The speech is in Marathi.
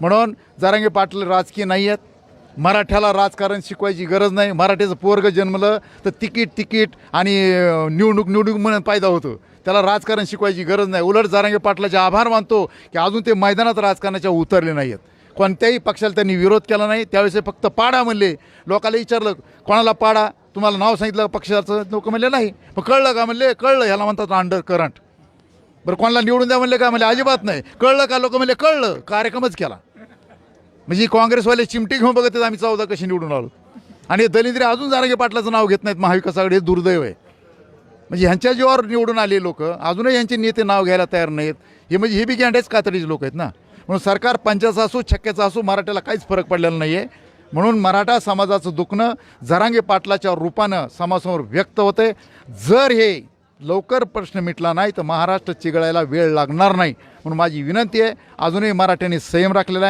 म्हणून जारांगे पाटील राजकीय नाही आहेत मराठ्याला राजकारण शिकवायची गरज नाही. मराठीचं पोरग जन्मलं तर तिकीट तिकीट आणि निवडणूक निवडणूक म्हणून फायदा होतो. त्याला राजकारण शिकवायची गरज नाही. उलट जारांगे पाटलाचे आभार मानतो की अजून ते मैदानात राजकारणाच्या उतरले नाही आहेत कोणत्याही पक्षाला त्यांनी विरोध केला नाही. त्यावेळेस ते फक्त पाडा म्हणले. लोकाला विचारलं कोणाला पाडा? तुम्हाला नाव सांगितलं पक्षाचं? लोक म्हणले नाही. मग कळलं का? म्हणले कळलं. ह्याला म्हणतात अंडर करंट बरं कोणाला निवडून द्या म्हणले का? म्हणले अजिबात नाही. कळलं का? लोक म्हणले कळलं. कार्यक्रमच केला. म्हणजे काँग्रेसवाले चिमटी घेऊन बघत आम्ही चौदा कशी निवडून आलो. आणि दलिंद्रे अजून जारंगे पाटलाचं नाव घेत नाहीत महाविकासाकडे हे दुर्दैव आहे. म्हणजे ह्यांच्या जीवावर निवडून आले लोक अजूनही यांचे नेते नाव घ्यायला तयार नाहीत. हे म्हणजे हे बी गँडेच कातडीचे लोक आहेत ना. म्हणून सरकार पंचाचं असो छक्क्याचं असो मराठ्याला काहीच फरक पडलेला नाही आहे म्हणून मराठा समाजाचं दुखणं जरांगे पाटलाच्या रूपानं समाजासमोर व्यक्त होते जर हे लवकर प्रश्न मिटला नाही तर महाराष्ट्र चिघळायला वेळ लागणार नाही. म्हणून माझी विनंती आहे अजूनही मराठ्यांनी संयम राखलेला आहे.